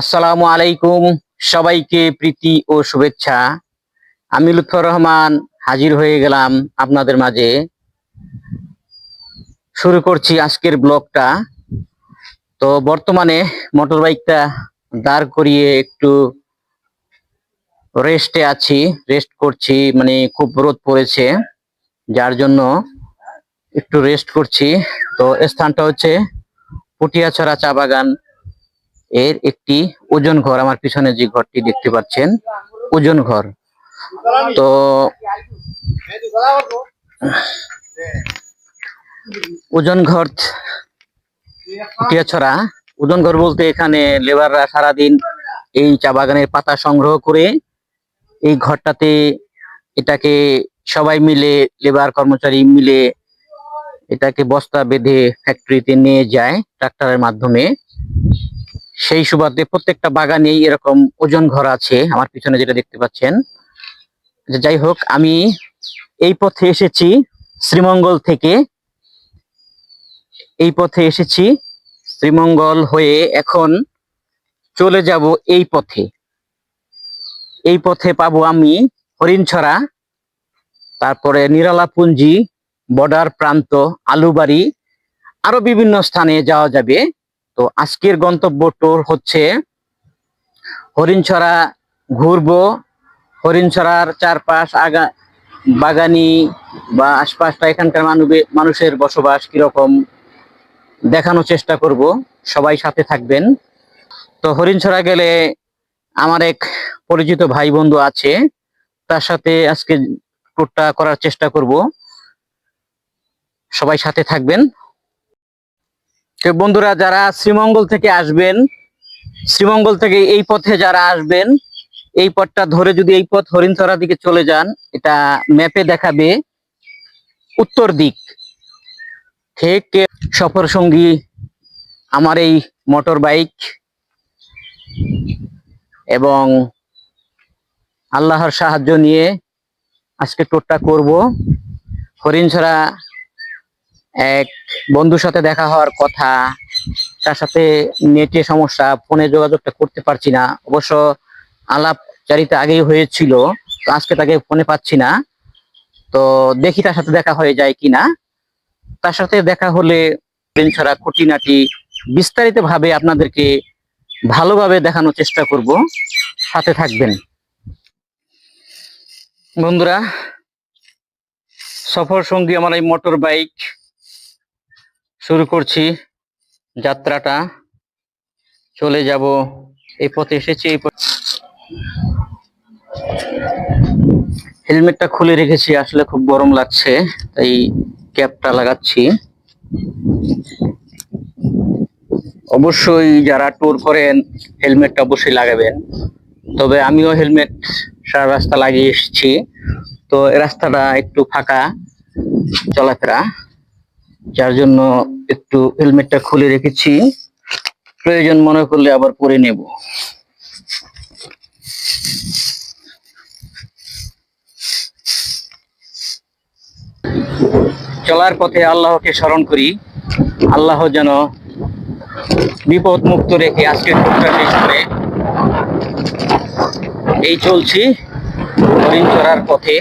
আসসালামু আলাইকুম সবাইকে প্রীতি ও শুভেচ্ছা। আমি লুৎফর রহমান হাজির হয়ে গেলাম আপনাদের মাঝে। শুরু করছি আজকের ব্লগটা। তো বর্তমানে মোটর বাইকটা দাঁড় করিয়ে একটু রেস্টে আছি, রেস্ট করছি মানে খুব রোদ পড়েছে, যার জন্য একটু রেস্ট করছি। তো স্থানটা হচ্ছে পুটিয়াছড়া চা বাগান। এর একটি ওজন ঘর, আমার পিছনে যে ঘরটি দেখতে পাচ্ছেন, ওজন ঘর। তো ওজন ঘর টিয়াছড়া ওজন ঘর বলতে এখানে লেবাররা সারাদিন এই চা বাগানের পাতা সংগ্রহ করে এই ঘরটাতে এটাকে সবাই মিলে, লেবার কর্মচারী মিলে এটাকে বস্তা বেঁধে ফ্যাক্টরিতে নিয়ে যায় ট্রাক্টরের মাধ্যমে। সেই সুবাদে প্রত্যেকটা বাগানেই এরকম ওজন ঘর আছে, আমার পিছনে যেটা দেখতে পাচ্ছেন। যে যাই হোক, আমি এই পথে এসেছি শ্রীমঙ্গল থেকে। এই পথে এসেছি শ্রীমঙ্গল হয়ে এখন চলে যাব এই পথে। এই পথে পাবো আমি হরিণছড়া, তারপরে নিরালাপুঞ্জি, বর্ডার প্রান্ত, আলুবাড়ি, আরও বিভিন্ন স্থানে যাওয়া যাবে। তো আজকের গন্তব্য টোর হচ্ছে হরিণছড়া ঘুরবো। হরিণছড়ার চারপাশ আগা, বাগানি বা আশপাশটা এখানকার মানুষের বসবাস কীরকম দেখানোর চেষ্টা করব। সবাই সাথে থাকবেন। তো হরিণছড়া গেলে আমার এক পরিচিত ভাই বন্ধু আছে, তার সাথে আজকে টুরটা করার চেষ্টা করব। সবাই সাথে থাকবেন। বন্ধুরা, যারা শ্রীমঙ্গল থেকে আসবেন, শ্রীমঙ্গল থেকে এই পথে যারা আসবেন, এই পথটা ধরে যদি এই পথ হরিণছড়া দিকে চলে যান, এটা ম্যাপে দেখাবে উত্তর দিক। ঠিক সফর সঙ্গী আমার এই মোটর বাইক এবং আল্লাহর সাহায্য নিয়ে আজকে টুরটা করব। হরিণছড়া এক বন্ধুর সাথে দেখা হওয়ার কথা, তার সাথে নেটে সমস্যা, ফোনে যোগাযোগটা করতে পারছি না। অবশ্য আলাপ চারিতা আগেই হয়েছিল আজকে তাকে ফোনে পাচ্ছি না। তো দেখি তার সাথে দেখা হয়ে যায় কিনা। তার সাথে দেখা হলে ট্রেন ছাড়া খুঁটিনাটি বিস্তারিত ভাবে আপনাদেরকে ভালোভাবে দেখানোর চেষ্টা করব। সাথে থাকবেন। বন্ধুরা সফর সঙ্গী আমার এই মোটর বাইক শুরু করছি যাত্রাটা। চলে যাব এই পথে, এসেছি এই পথ। হেলমেটটা খুলে রেখেছি, আসলে খুব গরম লাগছে, তাই ক্যাপটা লাগাচ্ছি। অবশ্যই যারা ট্যুর করেন, হেলমেটটা অবশ্যই লাগাবেন। তবে আমিও হেলমেট সারা রাস্তা লাগিয়ে এসেছি। তো রাস্তাটা একটু ফাঁকা, চলাফেরা। যার জন্য একটু হেলমেটটা খুলে রেখেছি। প্রয়োজন মনে করলে আবার পরে নেব। চলার পথে আল্লাহকে স্মরণ করি। আল্লাহ যেন বিপদ মুক্ত রেখে আজকে শেষ করে এই চলছি হরিণ চড়ার পথে।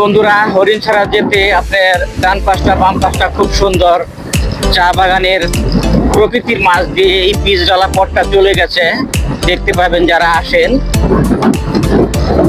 বন্ধুরা, হরিণ ছাড়া যেতে আপনার ডান পাশটা, বাম পাশটা খুব সুন্দর। চা বাগানের প্রকৃতির মাছ দিয়ে এই পিচ ডালা পথটা চলে গেছে। দেখতে পাবেন যারা আসেন,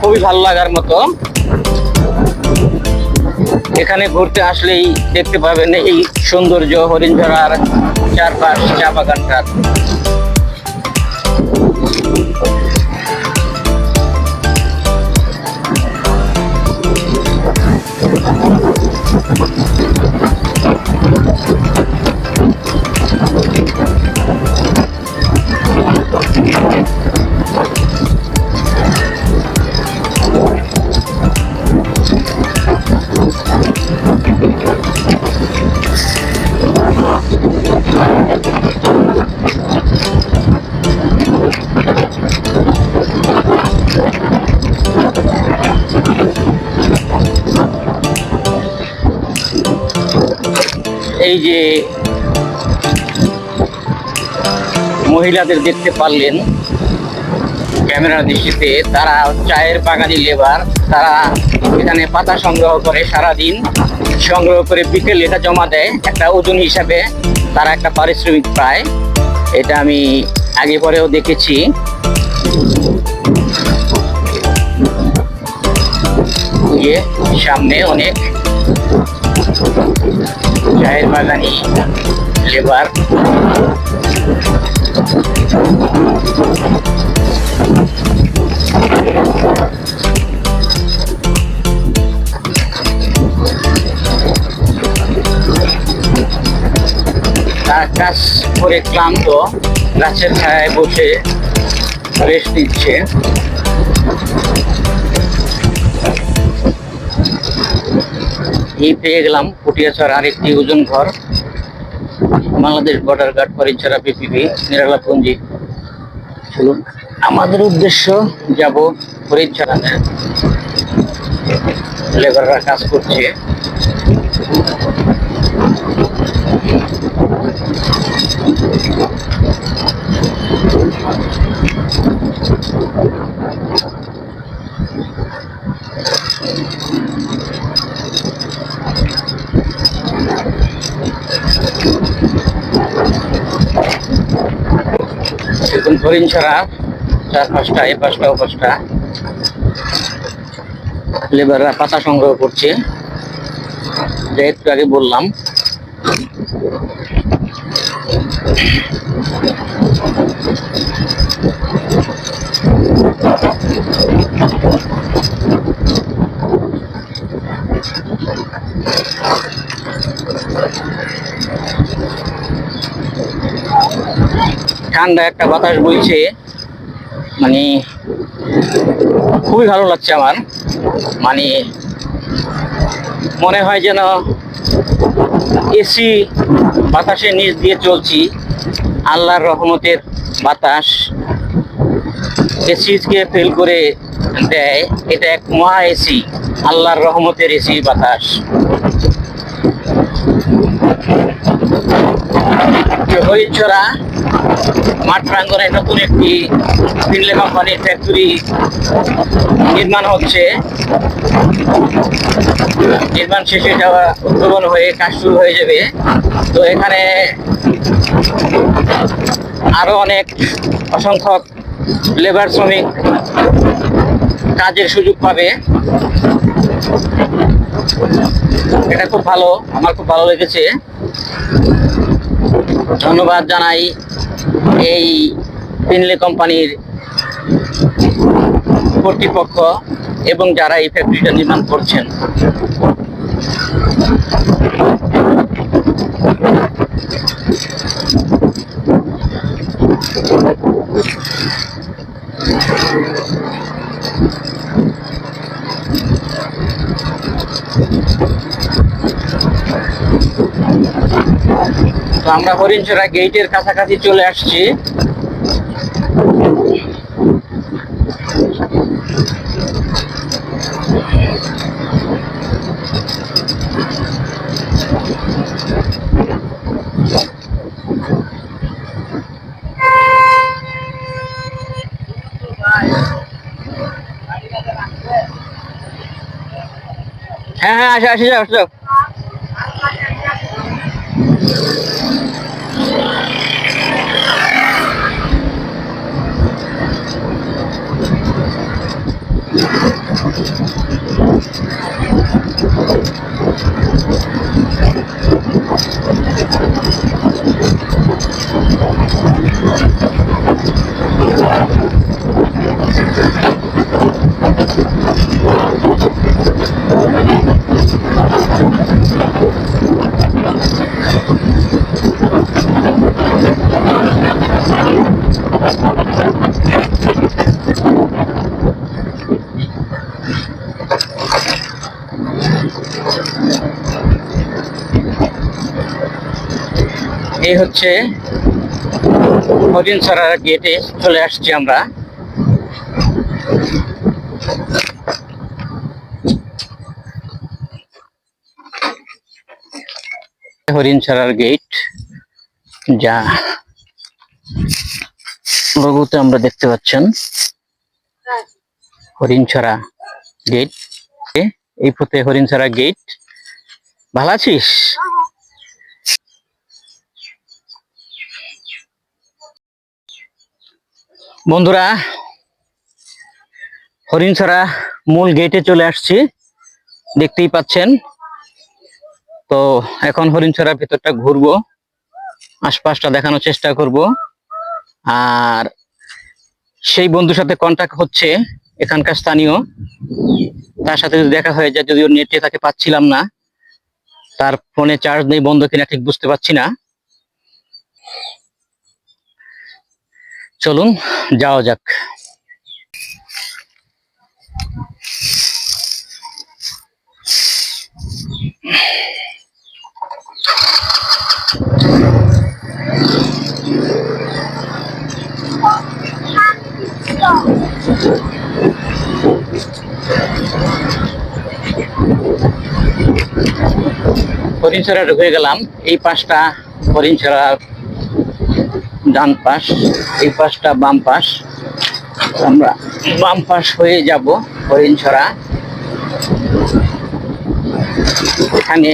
খুবই ভালো লাগার মতো। এখানে ঘুরতে আসলেই দেখতে পাবেন এই সৌন্দর্য হরিণ হরিণঝরার চারপাশ, চা বাগানটার। Thank এই যে মহিলাদের দেখতে পারলেন ক্যামেরা দৃষ্টিতে, তারা চায়ের বাগানি লেবার, তারা এখানে পাতা সংগ্রহ করে সারাদিন, সংগ্রহ করে বিকেল এটা জমা দেয়, একটা ওজন হিসাবে তারা একটা পারিশ্রমিক পায়। এটা আমি আগে পরেও দেখেছি। সামনে অনেক চায়ের বাগানি লেবার তারা কাজ করে ক্লান্ত গাছের ছায়ায় বসে রেস্ট নিচ্ছে। এই পেয়ে গেলাম, পুটিয়াছড় আরেকটি ওজন ঘর। বাংলাদেশ বর্ডার গার্ড পরিচরা পিপিপি নিরালাপুঞ্জি। চলুন, আমাদের উদ্দেশ্য যাব ফরিদছড়াতে লেবাররা কাজ করছে। এখন হরিণ ছাড়া চার পাঁচটা, এ পাঁচটা, ও পাঁচটা। লেবাররা পাতা সংগ্রহ করছে। যে একটু আগে বললাম। ঠান্ডা একটা বাতাস বইছে। মানে খুবই ভালো লাগছে আমার। মানে মনে হয় যেন এসি বাতাসের নিচ দিয়ে চলছি। আল্লাহর রহমতের বাতাস এসিকে ফেল করে দেয়। এটা এক মহা এসি আল্লাহর রহমতের এসি বাতাস। হরিচরা মাঠ প্রাঙ্গনে নতুন একটি ফিনলে কোম্পানির ফ্যাক্টরি নির্মাণ হচ্ছে। নির্মাণ শেষে যাওয়া উদ্ভাবন হয়ে কাজ শুরু হয়ে যাবে। তো এখানে আরও অনেক অসংখ্যক লেবার শ্রমিক কাজের সুযোগ পাবে। এটা খুব ভালো, আমার খুব ভালো লেগেছে। ধন্যবাদ জানাই। এই পিনলে কোম্পানির কর্তৃপক্ষ এবং যারা এই ফ্যাক্টরিটা নির্মাণ করছেন। তো আমরা হরিণছড়া গেটের কাছাকাছি চলে আসছি। হ্যাঁ হ্যাঁ আসো আসো যাও এই হচ্ছে হরিণছড়ার গেটে চলে আসছি আমরা। হরিণ ছাড়ার গেট যা লোগোতে আমরা দেখতে পাচ্ছেন। হরিণ ছাড়া গেট এই পথে হরিণ ছাড়া গেট ভালো আছিস? বন্ধুরা, হরিণছড়া মূল গেটে চলে আসছি। দেখতেই পাচ্ছেন। তো এখন হরিণ হরিণছড়ার ভেতরটা ঘুরবো, আশপাশটা দেখানোর চেষ্টা করব। আর সেই বন্ধুর সাথে কন্টাক্ট হচ্ছে এখানকার স্থানীয়। তার সাথে যদি দেখা হয়ে যায় যদিও নেটে তাকে পাচ্ছিলাম না। তার ফোনে চার্জ নেই বন্ধ কিনা ঠিক বুঝতে পারছি না। চলুন যাওয়া যাক। হরিণছড়া ঢুকে গেলাম। এই পাশটা হরিণছড়া ডান পাশ, এই পাশটা বাম পাশ। আমরা বাম পাশ হয়ে যাব, হরিণছড়া। এখানে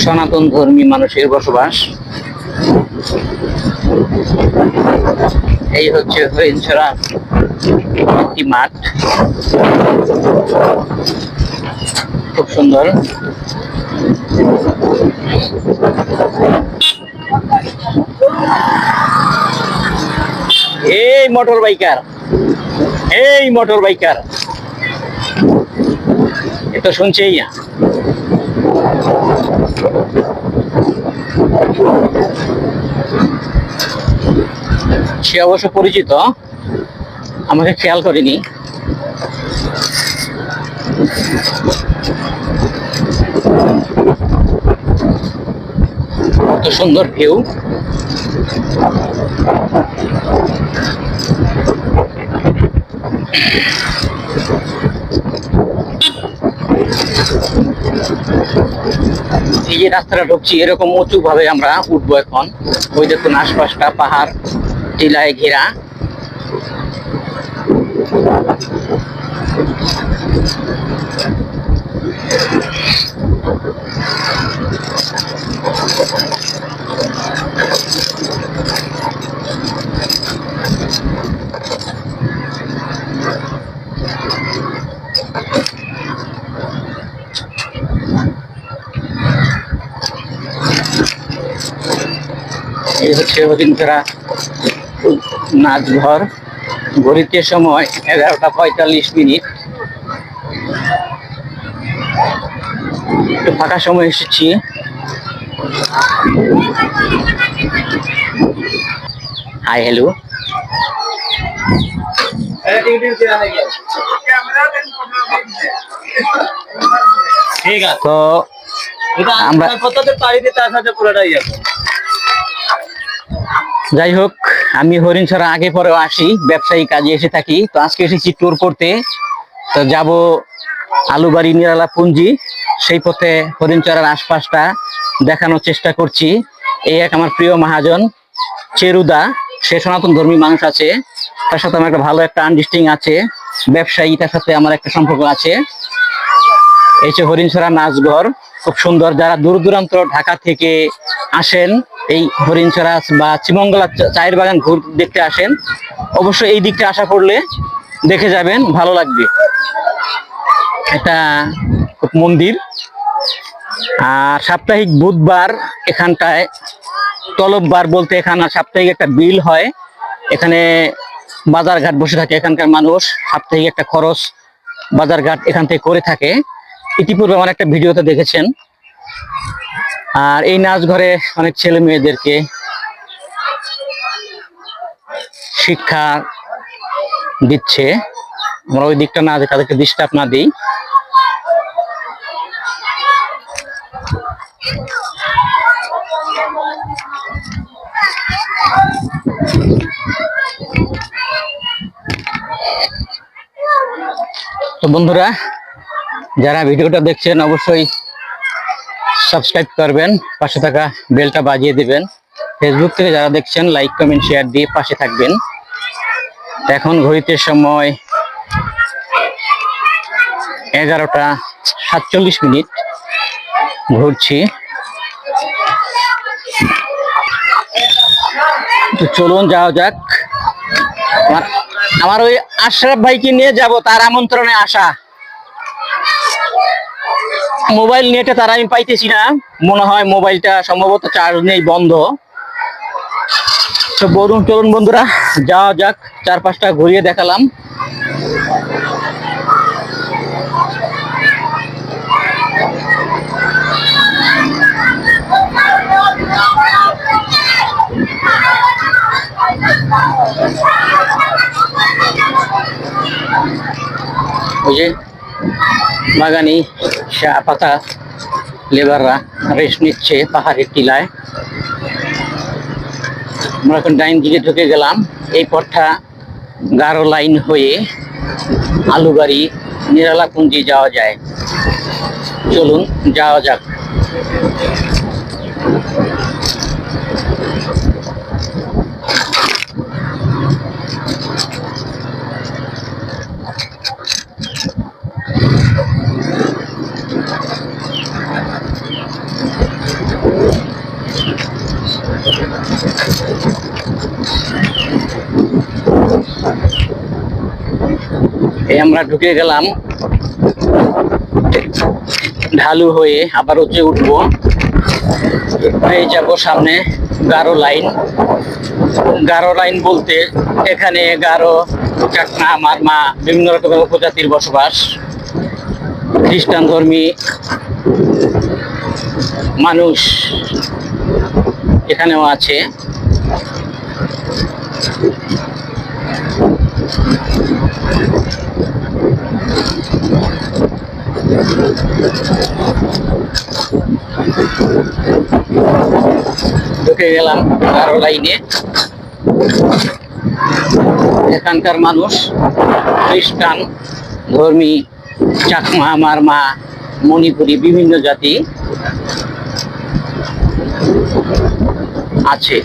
সনাতন ধর্মী মানুষের বসবাস। এই হচ্ছে হরিণছড়া একটি মাঠ। খুব সুন্দর। এই মোটর বাইকার এই মোটর বাইকার এটা শুনছেই না। সে অবশ্য পরিচিত, আমাকে খেয়াল করেনি। সুন্দর ভিউ এই যে রাস্তাটা ঢুকছি, এরকম উঁচু ভাবে আমরা উঠবো এখন। ওই দেখুন আশপাশটা, পাহাড়, টিলায় ঘেরা। এই হচ্ছে হরিণখেরা নাচ ঘর ঘড়িতে সময় এগারোটা পঁয়তাল্লিশ মিনিট। একটু ফাঁকা সময় এসেছি। হাই হ্যালো ঠিক আছে। তো আমরা- যাই হোক, আমি হরিণ হরিণছড়া আগে পরেও আসি, ব্যবসায়ী কাজে এসে থাকি। তো আজকে এসেছি ট্যুর করতে। তো যাব আলুবাড়ি নিরালা পুঞ্জি সেই পথে হরিণ হরিণচড়ার আশপাশটা দেখানোর চেষ্টা করছি। এই এক আমার প্রিয় মহাজন, চেরুদা। সে সনাতন ধর্মী মানুষ আছে। তার সাথে আমার একটা ভালো একটা আন্ডারস্ট্যান্ডিং আছে। ব্যবসায়ী, তার সাথে আমার একটা সম্পর্ক আছে। এই যে হরিণ হরিণছড়া নাচঘর। খুব সুন্দর। যারা দূর দূরান্ত ঢাকা থেকে আসেন এই হরিণছড়া বা চিমঙ্গলা চায়ের বাগান ঘুর দেখতে আসেন। অবশ্যই এই দিকটা আসা পড়লে দেখে যাবেন, ভালো লাগবে। এটা মন্দির। আর সাপ্তাহিক বুধবার এখানটায়, তলববার বলতে এখানে সাপ্তাহিক একটা বিল হয়। এখানে বাজারঘাট বসে থাকে এখানকার মানুষ। সাপ্তাহিক একটা খরচ বাজারঘাট এখান থেকে করে থাকে। ইতিপূর্বে আমার একটা ভিডিওতে দেখেছেন। আর এই নাচ ঘরে অনেক ছেলে মেয়েদেরকে শিক্ষা দিচ্ছে। আমরা ওই দিকটা না, তাদেরকে ডিস্টার্ব না দিই। তো বন্ধুরা, যারা ভিডিওটা দেখছেন, অবশ্যই সাবস্ক্রাইব করবেন, পাশে থাকা বেলটা বাজিয়ে দিবেন। ফেসবুক থেকে যারা দেখছেন লাইক কমেন্ট শেয়ার দিয়ে পাশে থাকবেন। এখন ঘড়িতে সময় এগারোটা সাতচল্লিশ মিনিট। ঘুরছি। তো চলুন যাওয়া যাক। আমার ওই আশরাফ ভাইকে নিয়ে যাব, তার আমন্ত্রণে আসা। মোবাইল নেটে তারা আমি পাইতেছি না। মনে হয় মোবাইলটা সম্ভবত চার্জ নেই বন্ধ। তো বলুন চলুন বন্ধুরা, যাওয়া যাক চার পাঁচটা ঘুরিয়ে দেখালাম। ওই যে বাগানি চা পাতা, লেবাররা রেস্ট নিচ্ছে পাহাড়ের টিলায়। আমরা এখন ডাইন দিকে ঢুকে গেলাম। এই পথটা গারো লাইন হয়ে আলুবাড়ি, নিরালাকুঞ্জি যাওয়া যায়। চলুন, যাওয়া যাক। আমরা ঢুকে গেলাম। ঢালু হয়ে আবার উঠে উঠবো। এই যাব সামনে গারো লাইন। গারো লাইন বলতে এখানে গারো, চাকমা, মারমা, বিভিন্ন রকমের উপজাতির বসবাস। খ্রিস্টান ধর্মী মানুষ এখানেও আছে। ঢুকে গেলাম গারো লাইনে। এখানকার মানুষ খ্রিস্টান ধর্মী চাকমা মারমা মণিপুরি বিভিন্ন জাতি আছে।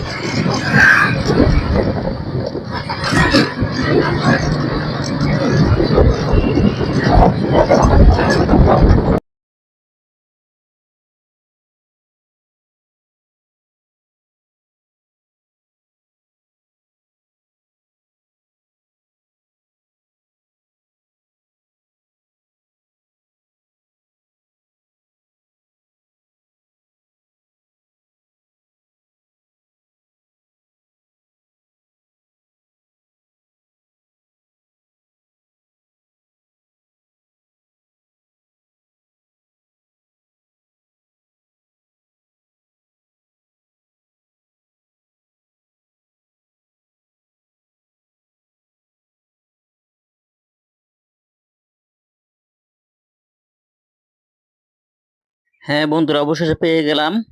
হ্যাঁ বন্ধুরা, অবশেষে পেয়ে গেলাম।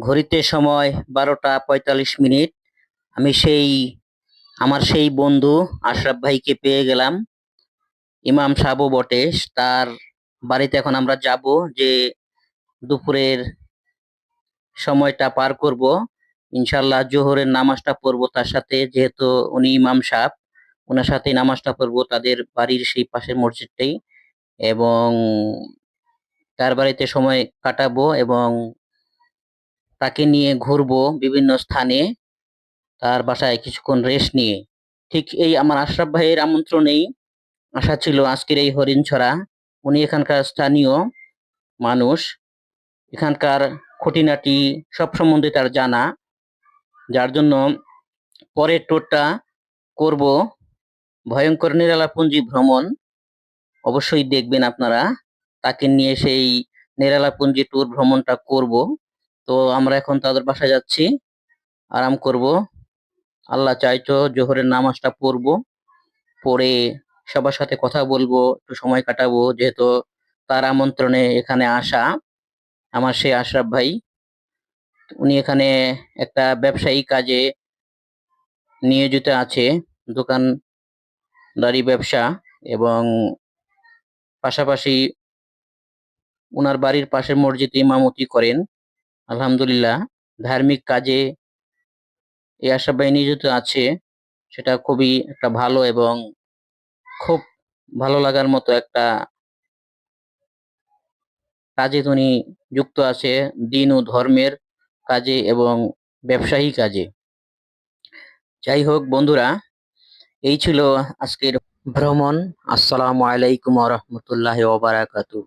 ঘড়িতে সময় বারোটা পঁয়তাল্লিশ মিনিট। আমি সেই, আমার সেই বন্ধু আশরাফ ভাইকে পেয়ে গেলাম। ইমাম সাবু বটে। তার বাড়িতে এখন আমরা যাব যে দুপুরের সময়টা পার করব। ইনশাল্লাহ জোহরের নামাজটা পড়ব তার সাথে, যেহেতু উনি ইমাম সাহেব, ওনার সাথে নামাজটা পড়ব তাদের বাড়ির সেই পাশের মসজিদটাই। এবং তার বাড়িতে সময় কাটাবো এবং তাকে নিয়ে ঘুরবো বিভিন্ন স্থানে তার বাসায় কিছুক্ষণ রেস্ট নিয়ে। ঠিক এই আমার আশরাফ ভাইয়ের আমন্ত্রণেই আসা ছিল আজকের এই হরিণছড়া উনি এখানকার স্থানীয় মানুষ। এখানকার খুঁটিনাটি সব সম্বন্ধে তার জানা। যার জন্য পরের টোরটা করব। ভয়ঙ্কর নিরালাপুঞ্জি ভ্রমণ। অবশ্যই দেখবেন আপনারা। তাকে নিয়ে সেই নিরালাপুঞ্জি ট্যুর ভ্রমণটা করব। তো আমরা এখন তাদের বাসায় যাচ্ছি। আরাম করব। আল্লাহ চাইতো জোহরের নামাজটা পড়ব। পড়ে সবার সাথে কথা বলব, একটু সময় কাটাবো, যেহেতু তার আমন্ত্রণে এখানে আসা আমার সেই আশরাফ ভাই। উনি এখানে একটা ব্যবসায়ী কাজে নিয়োজিত আছে, দোকানদারি ব্যবসা এবং পাশাপাশি ওনার বাড়ির পাশের মসজিদে ইমামতি করেন। আলহামদুলিল্লাহ, ধার্মিক কাজে এই আশা ভাই নিয়োজিত আছে। সেটা খুবই একটা ভালো এবং খুব ভালো লাগার মতো একটা কাজে উনি যুক্ত আছে, দিন ও ধর্মের কাজে এবং ব্যবসায়ী কাজে। যাই হোক বন্ধুরা, এই ছিল আজকের ভ্রমণ। আসসালামু আলাইকুম রহমতুল্লাহ ওবারাকাতু